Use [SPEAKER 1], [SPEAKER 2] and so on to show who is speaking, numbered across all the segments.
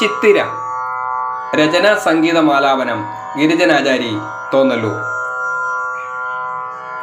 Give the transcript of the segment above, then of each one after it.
[SPEAKER 1] ചിത്തിര. രചന സംഗീതമാലാപനം ഗിരിജനാചാരി തോന്നല്ലൂർ.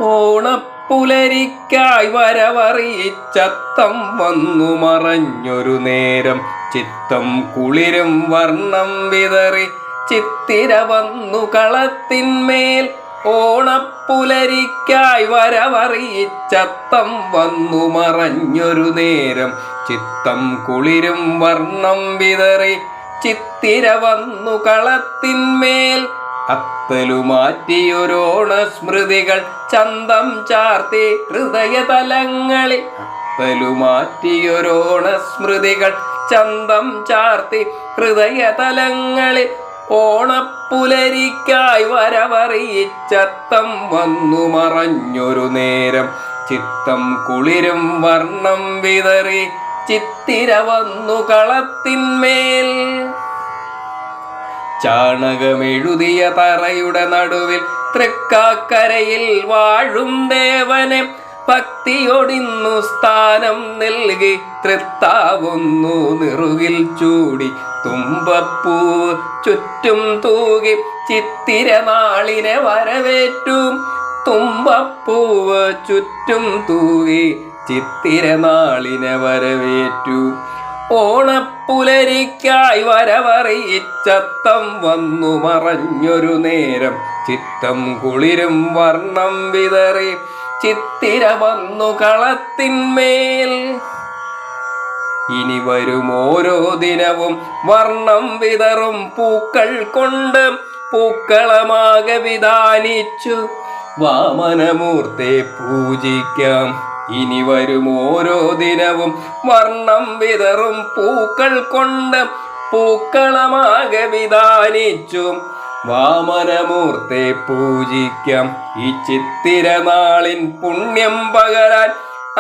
[SPEAKER 1] ഓണപ്പുലരിക്കായി വരവറിയിച്ചത്തം വന്നു മറഞ്ഞൊരു നേരം. ചിത്തം കുളിരും വർണം വിതറി ചിത്തിര വന്നു കളത്തിന്മേൽ ഓണപ്പുലരിക്കായി വരവറിയിച്ചത്തം വന്നു മറഞ്ഞൊരു നേരം. ചിത്തം കുളിരും വർണം വിതറി ചിത്തിര വന്നു കളത്തിന്മേൽ. അത്തലുമാറ്റിയൊരോണ സ്മൃതികൾ ചന്തം ചാർത്തി ഹൃദയതലങ്ങളിൽ. അത്തലുമാറ്റിയൊരോണ സ്മൃതികൾ ചന്തം ചാർത്തി ഹൃദയതലങ്ങളിൽ. ഓണപ്പുലരിക്കായി വരവറിയിച്ചത്തം വന്നു മറഞ്ഞൊരു നേരം. ചിത്തം കുളിരും വർണം വിതറി ചിത്തിര വന്നു കളത്തിന്മേൽ. ചാണകമെഴുതിയ തറയുടെ നടുവിൽ തൃക്കാക്കരയിൽ വാഴും ദേവനെ ഭക്തിയൊടിന്നു സ്ഥാനം നൽകി തൃത്താവുന്നു നിറുകിൽ ചൂടി തുമ്പപ്പൂവ് ചുറ്റും തൂകി ചിത്തിര നാളിനെ വരവേറ്റു. തുമ്പപ്പൂവ് ചുറ്റും തൂകി ചിത്തിര നാളിനെ വരവേറ്റു. ഓണപ്പുലരിക്കായി വരവറിയിച്ചത്തം വന്നു മറഞ്ഞൊരു നേരം ചിത്തം കുളിരും വർണം വിതറി. ചിത്തിര വന്നു കളത്തിന്മേൽ. ഇനി വരും ഓരോ ദിനവും വർണം വിതറും പൂക്കൾ കൊണ്ട് പൂക്കളമാകെ വിധാനിച്ചു വാമനമൂർത്തെ പൂജിക്കാം. ഇനി വരും ഓരോ ദിനവും വർണം വിതറും പൂക്കൾ കൊണ്ട് പൂക്കളമാകെ വിധാനിച്ചു വാമനമൂർത്തെ പൂജിക്കാം. ഈ ചിത്തിരനാളിൻ പുണ്യം പകരാൻ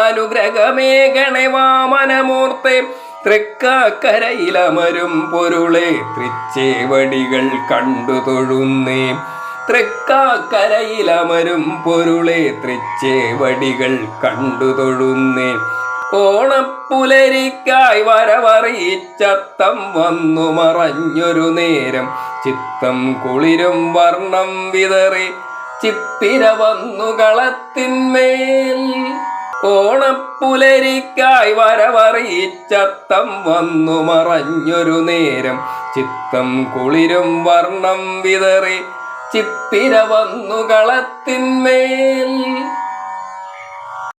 [SPEAKER 1] അനുഗ്രഹമേകണേ വാമനമൂർത്തെ. തൃക്കാക്കരയിലമരും പൊരുളെ തൃച്ചേവടികൾ കണ്ടു തൊഴുന്നേ. തൃക്കാക്കരയിലമരും പൊരുളെ തൃച്ചേവടികൾ കണ്ടു തൊഴുന്നേ. ഓണപ്പുലരിക്കായി വരവറിയിച്ചത്തം വന്നു മറഞ്ഞൊരു നേരം. ചിത്തം കുളിരും വർണം വിതറി ചിത്തിര വന്നു കളത്തിന്മേൽ. ഓണപ്പുലരിക്കായി വരവറിയിച്ചത്തം വന്നു മറഞ്ഞൊരു നേരം. ചിത്തം കുളിരും വർണം വിതറി ചിത്തിര വന്നു കളത്തിന്മേൽ.